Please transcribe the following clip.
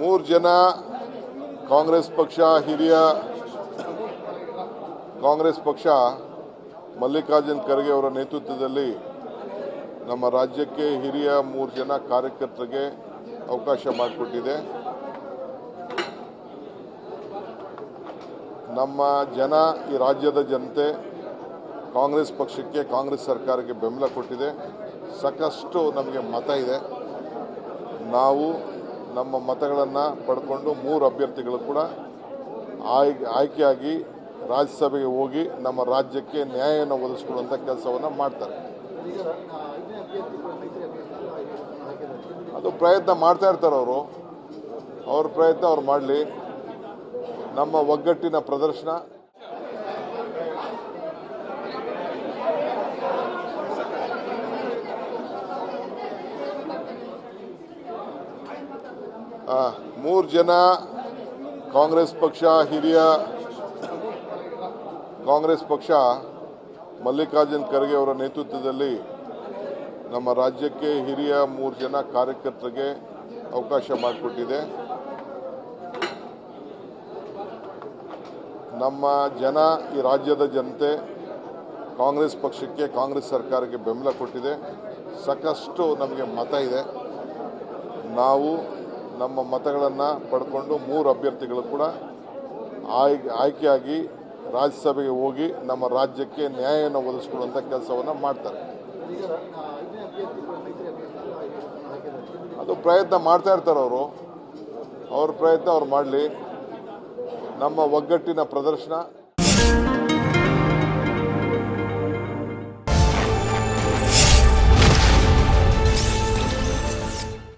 ಮೂರು ಜನ ಕಾಂಗ್ರೆಸ್ ಪಕ್ಷ ಹಿರಿಯ ಕಾಂಗ್ರೆಸ್ ಪಕ್ಷ ಮಲ್ಲಿಕಾರ್ಜುನ್ ಖರ್ಗೆ ಅವರ ನೇತೃತ್ವದಲ್ಲಿ ನಮ್ಮ ರಾಜ್ಯಕ್ಕೆ ಹಿರಿಯ ಮೂರು ಜನ ಕಾರ್ಯಕರ್ತರಿಗೆ ಅವಕಾಶ ಮಾಡಿಕೊಟ್ಟಿದೆ. ನಮ್ಮ ಜನ, ಈ ರಾಜ್ಯದ ಜನತೆ ಕಾಂಗ್ರೆಸ್ ಪಕ್ಷಕ್ಕೆ, ಕಾಂಗ್ರೆಸ್ ಸರ್ಕಾರಕ್ಕೆ ಬೆಂಬಲ ಕೊಟ್ಟಿದೆ. ಸಾಕಷ್ಟು ನಮಗೆ ಮತ ಇದೆ. ನಾವು ನಮ್ಮ ಮತಗಳನ್ನು ಪಡ್ಕೊಂಡು ಮೂರು ಅಭ್ಯರ್ಥಿಗಳು ಕೂಡ ಆಯ್, ಆಯ್ಕೆಯಾಗಿ ರಾಜ್ಯಸಭೆಗೆ ಹೋಗಿ ನಮ್ಮ ರಾಜ್ಯಕ್ಕೆ ನ್ಯಾಯವನ್ನು ಒದಗಿಸ್ಕೊಳ್ಳುವಂಥ ಕೆಲಸವನ್ನು ಮಾಡ್ತಾರೆ. ಅದು ಪ್ರಯತ್ನ ಮಾಡ್ತಾ ಇರ್ತಾರೆ ಅವರು. ಅವ್ರ ಪ್ರಯತ್ನ ಅವ್ರು ಮಾಡಲಿ. ನಮ್ಮ ಒಗ್ಗಟ್ಟಿನ ಪ್ರದರ್ಶನ ಮೂರು ಜನ ಕಾಂಗ್ರೆಸ್ ಪಕ್ಷ ಹಿರಿಯ ಕಾಂಗ್ರೆಸ್ ಪಕ್ಷ ಮಲ್ಲಿಕಾರ್ಜುನ್ ಖರ್ಗೆ ಅವರ ನೇತೃತ್ವದಲ್ಲಿ ನಮ್ಮ ರಾಜ್ಯಕ್ಕೆ ಹಿರಿಯ ಮೂರು ಜನ ಕಾರ್ಯಕರ್ತರಿಗೆ ಅವಕಾಶ ಮಾಡಿಕೊಟ್ಟಿದೆ. ನಮ್ಮ ಜನ ಈ ರಾಜ್ಯದ ಜನತೆ ಕಾಂಗ್ರೆಸ್ ಪಕ್ಷಕ್ಕೆ, ಕಾಂಗ್ರೆಸ್ ಸರ್ಕಾರಕ್ಕೆ ಬೆಂಬಲ ಕೊಟ್ಟಿದೆ. ಸಾಕಷ್ಟು ನಮಗೆ ಮತ ಇದೆ. ನಾವು ನಮ್ಮ ಮತಗಳನ್ನು ಪಡ್ಕೊಂಡು ಮೂರು ಅಭ್ಯರ್ಥಿಗಳು ಕೂಡ ಆಯ್, ಆಯ್ಕೆಯಾಗಿ ರಾಜ್ಯಸಭೆಗೆ ಹೋಗಿ ನಮ್ಮ ರಾಜ್ಯಕ್ಕೆ ನ್ಯಾಯವನ್ನು ಒದಗಿಸ್ಕೊಳ್ಳುವಂಥ ಕೆಲಸವನ್ನು ಮಾಡ್ತಾರೆ. ಅದು ಪ್ರಯತ್ನ ಮಾಡ್ತಾ ಇರ್ತಾರೆ ಅವರು. ಅವ್ರ ಪ್ರಯತ್ನ ಅವ್ರು ಮಾಡಲಿ. ನಮ್ಮ ಒಗ್ಗಟ್ಟಿನ ಪ್ರದರ್ಶನ